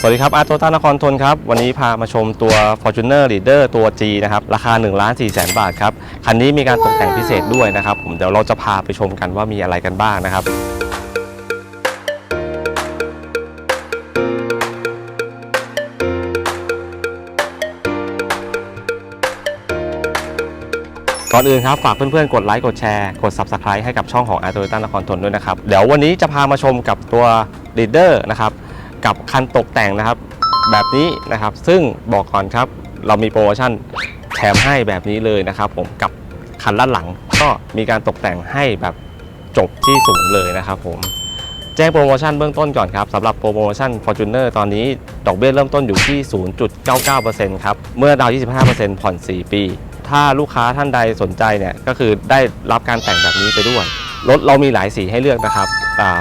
สวัสดีครับอาร์โตต้านครทนครับ วันนี้พามาชมตัว Fortuner Leader ตัว G นะครับ ราคา1ล้าน4แสนบาทครับ คันนี้มีการตกแต่งพิเศษด้วยนะครับ ผมเดี๋ยวเราจะพาไปชมกันว่ามีอะไรกันบ้างนะครับก่อนอื่นครับ ฝากเพื่อนๆ กดไลค์ กดแชร์ กด Subscribe ให้กับช่องของ a r t o y o t a นครทนด้วยนะครับ เดี๋ยววันนี้จะพามาชมกับตัว Leader นะครับ กับคันตกแต่งนะครับ แบบนี้นะครับ ซึ่งบอกก่อนครับ เรามีโปรโมชั่นแถมให้แบบนี้เลยนะครับผมกับคันด้านหลังก็มีการตกแต่งให้แบบจบที่ศูนย์เลยนะครับผมแจ้งโปรโมชั่นเบื้องต้นก่อนครับสำหรับโปรโมชั่น Fortuner ตอนนี้ ดอกเบี้ยเริ่มต้นอยู่ที่ 0.99%ครับ เมื่อดาวน์25%ผ่อน 4 ปี ถ้าลูกค้าท่านใดสนใจเนี่ย ก็คือได้รับการแต่งแบบนี้ไปด้วย รถเรามีหลายสีให้เลือกนะครับ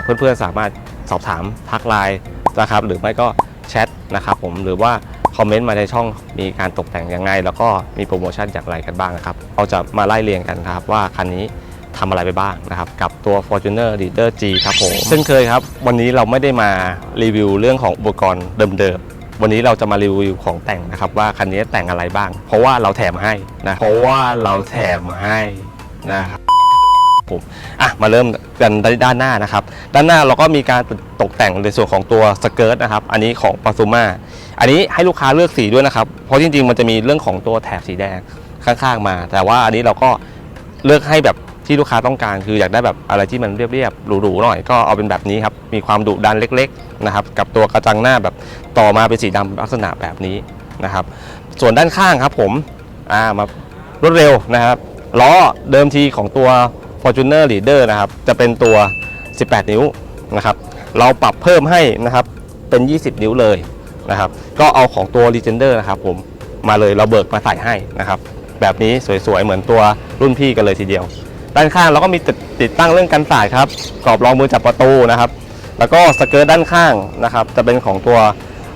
เพื่อนๆสามารถสอบถามทักไลน์ นะครับ หรือไม่ก็แชทนะครับผมหรือว่าคอมเมนต์มาในช่องมีการตกแต่งยังไง แล้วก็มีโปรโมชั่นอย่างไรกันบ้างนะครับเราจะมาไล่เรียงกันนะครับว่าคันนี้ทำอะไรไปบ้างนะครับกับตัว Fortuner Leader G ครับผมเช่นเคยครับ วันนี้เราไม่ได้มารีวิวเรื่องของอุปกรณ์เดิมๆ วันนี้เราจะมารีวิวของแต่งนะครับว่าคันนี้แต่งอะไรบ้าง เพราะว่าเราแถมให้นะเพราะว่าเราแถมให้นะครับ ผมอะมาเริ่มกันด้านหน้านะครับ ด้านหน้าเราก็มีการตกแต่งในส่วนของตัวสเกิร์ตนะครับ อันนี้ของ p a s u m a อันนี้ให้ลูกค้าเลือกสีด้วยนะครับ เพราะจริงๆ มันจะมีเรื่องของตัวแถบสีแดงข้างๆมา แต่ว่าอันนี้เราก็เลือกให้แบบที่ลูกค้าต้องการ คืออยากได้แบบอะไรที่มันเรียบๆหรูๆหน่อยก็เอาเป็นแบบนี้ครับ มีความดุดันเล็กๆนะครับ กับตัวกระจังหน้าแบบต่อมาเป็นสีดำลักษณะแบบนี้นะครับ ส่วนด้านข้างครับผมอ่ามารวดเร็วนะครับล้อเดิมทีของตัว Fortuner Leader นะครับ จะเป็นตัว 18 นิ้วนะครับ เราปรับเพิ่มให้นะครับ เป็น 20 นิ้วเลยนะครับ ก็เอาของตัว Legender นะครับผม มาเลยเราเบิกมาใส่ให้นะครับ แบบนี้สวยๆ เหมือนตัวรุ่นพี่กันเลยทีเดียว ด้านข้างเราก็มีติดติดตั้งเรื่องกันสาดครับ กรอบรองมือจับประตูนะครับ แล้วก็สเกิร์ตด้านข้างนะครับ จะเป็นของตัว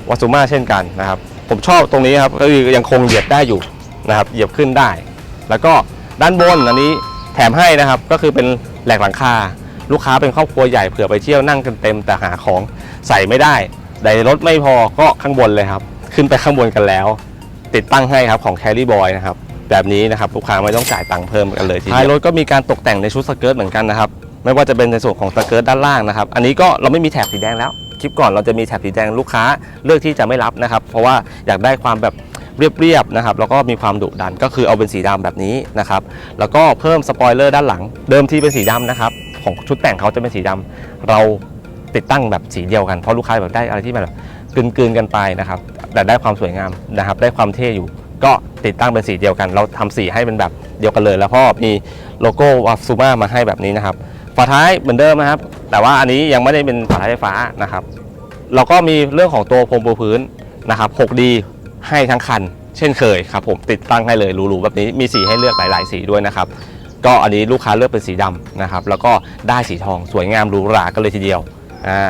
วัสุมาเช่นกันนะครับ ผมชอบตรงนี้ครับ ก็คือยังคงเหยียบได้อยู่นะครับ เหยียบขึ้นได้ แล้วก็ด้านบนอันนี้ แถมให้นะครับก็คือเป็นแหลกหลังคาลูกค้าเป็นครอบครัวใหญ่เผื่อไปเที่ยวนั่งกันเต็มแต่หาของใส่ไม่ได้ในรถไม่พอก็ข้างบนเลยครับ ขึ้นไปข้างบนกันแล้ว ติดตั้งให้ครับของ Carry Boy นะครับแบบนี้นะครับลูกค้าไม่ต้องจ่ายตังค์เพิ่มกันเลยทีเดียวท้ายรถก็มีการตกแต่งในชุดสเกิร์ตเหมือนกันนะครับไม่ว่าจะเป็นในส่วนของสเกิร์ตด้านล่างนะครับอันนี้ก็เราไม่มีแถบสีแดงแล้วคลิปก่อนเราจะมีแถบสีแดงลูกค้าเลือกที่จะไม่รับนะครับเพราะว่าอยากได้ความแบบ เรียบๆนะครับแล้วก็มีความดุดันก็คือเอาเป็นสีดำแบบนี้นะครับแล้วก็เพิ่มสปอยเลอร์ด้านหลัง เดิมทีเป็นสีดำนะครับของชุดแต่งเขาจะเป็นสีดำเราติดตั้งแบบสีเดียวกันเพราะลูกค้าแบบได้อะไรที่แบบกลืนๆกันไปนะครับแต่ได้ความสวยงามนะครับ ได้ความเท่อยู่ก็ติดตั้งเป็นสีเดียวกัน เราทำสีให้เป็นแบบเดียวกันเลย แล้วก็มีโลโก้วัซูมามาให้แบบนี้นะครับฝาท้ายเหมือนเดิมนะครับ แต่ว่าอันนี้ยังไม่ได้เป็นฝาท้ายไฟฟ้านะครับเราก็มีเรื่องของตัวพรมปูพื้นนะครับ 6D ให้ทั้งคัน เช่นเคยครับผมติดตั้งให้เลยหรูๆแบบนี้มีสีให้เลือกหลาย ๆ สีด้วยนะครับก็อันนี้ลูกค้าเลือกเป็นสีดำนะครับแล้วก็ได้สีทองสวยงามหรูหรากันเลยทีเดียวอ่า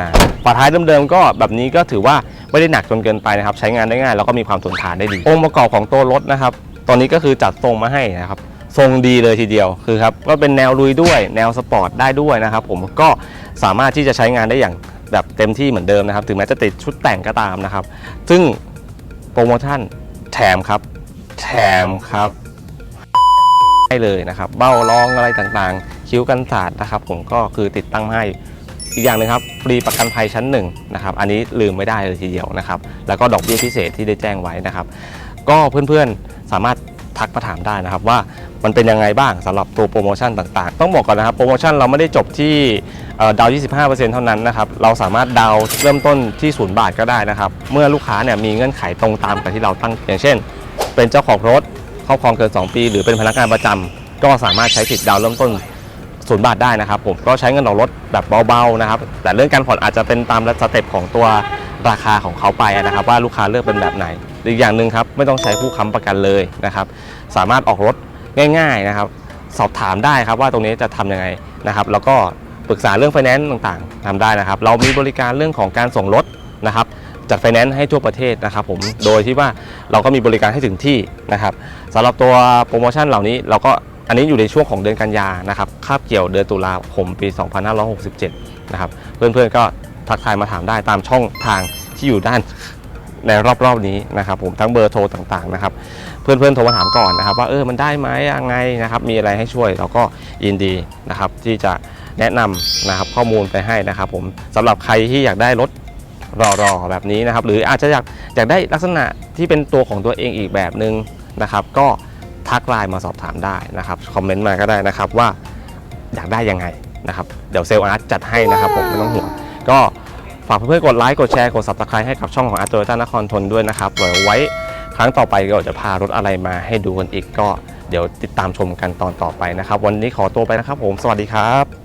ฝาท้ายเดิมๆก็แบบนี้ก็ถือว่าไม่ได้หนักจนเกินไปนะครับ ใช้งานได้ง่ายแล้วก็มีความทนทานได้ดี องค์ประกอบของตัวรถนะครับ ตอนนี้ก็คือจัดทรงมาให้นะครับทรงดีเลยทีเดียวคือครับก็เป็นแนวลุยด้วยแนวสปอร์ตได้ด้วยนะครับผมก็สามารถที่จะใช้งานได้อย่างแบบเต็มที่เหมือนเดิมนะครับ ถึงแม้จะติดชุดแต่งก็ตามนะครับ ซึ่ง โปรโมชั่นแถมครับ แถมครับให้เลยนะครับ เบ้ารองอะไรต่างๆ คิ้วกันสาดนะครับ ผมก็คือติดตั้งให้อีกอย่างหนึงครับฟรีประกันภัยชั้นหนึ่งนะครับอันนี้ลืมไม่ได้เลยทีเดียวนะครับ แล้วก็ดอกเบี้ยพิเศษที่ได้แจ้งไว้นะครับ ก็เพื่อนๆสามารถทักมาถามได้นะครับว่า มันเป็นยังไงบ้างสำหรับตัวโปรโมชั่นต่างๆ ต้องบอกก่อนนะครับโปรโมชั่นเราไม่ได้จบที่เอ่อดาว 25%เท่านั้นนะครับ เราสามารถดาวเริ่มต้นที่0บาทก็ได้นะครับ เมื่อลูกค้าเนี่ยมีเงื่อนไขตรงตามกับที่เราตั้งอย่างเช่น เป็นเจ้าของรถครอบครองเกิน 2 ปี หรือเป็นพนักงานประจำก็สามารถใช้สิทธิ์ดาวเริ่มต้นศูนย์บาทได้นะครับผมก็ใช้เงินออกรถแบบเบาๆนะครับแต่เรื่องการผ่อนอาจจะเป็นตามสเต็ปของตัวราคาของเขาไปนะครับ ว่าลูกค้าเลือกเป็นแบบไหนอีกอย่างหนึ่งครับไม่ต้องใช้ผู้ค้ำประกันเลยนะครับ สามารถออกรถ ง่ายๆนะครับ สอบถามได้ครับว่าตรงนี้จะทำยังไงนะครับ แล้วก็ปรึกษาเรื่องไฟแนนซ์ต่างๆทำได้นะครับ เรามีบริการเรื่องของการส่งรถนะครับ จัดไฟแนนซ์ให้ทั่วประเทศนะครับผมโดยที่ว่าเราก็มีบริการให้ถึงที่นะครับสำหรับตัวโปรโมชั่นเหล่านี้เราก็อันนี้อยู่ในช่วงของเดือนกันยานะครับคาบเกี่ยวเดือนตุลาคมปี 2567 นะครับ เพื่อนๆก็ทักทายมาถามได้ตามช่องทางที่อยู่ด้าน ในรอบๆนี้นะครับผมทั้งเบอร์โทรต่างๆนะครับเพื่อนๆโทรมาถามก่อนนะครับ ว่าเออมันได้ไหมยังไงนะครับมีอะไรให้ช่วยเราก็ยินดีนะครับที่จะแนะนำนะครับข้อมูลไปให้นะครับ ผมสำหรับใครที่อยากได้รถรอๆแบบนี้นะครับหรืออาจจะอยากอยากได้ลักษณะที่เป็นตัวของตัวเองอีกแบบหนึ่งนะครับก็ทักไลน์มาสอบถามได้นะครับคอมเมนต์มาก็ได้นะครับว่าอยากได้ยังไงนะครับเดี๋ยวเซลล์อาร์ตจัดให้นะครับผมไม่ต้องห่วงก็ ฝากเพื่อนๆกดไลค์กดแชร์กด subscribe ให้กับช่องของอาร์ตโตโยต้านครทนด้วยนะครับเดี๋ยวไว้ครั้งต่อไปเราจะพารถอะไรมาให้ดูกันอีกก็เดี๋ยวติดตามชมกันตอนต่อไปนะครับ วันนี้ขอตัวไปนะครับผมสวัสดีครับ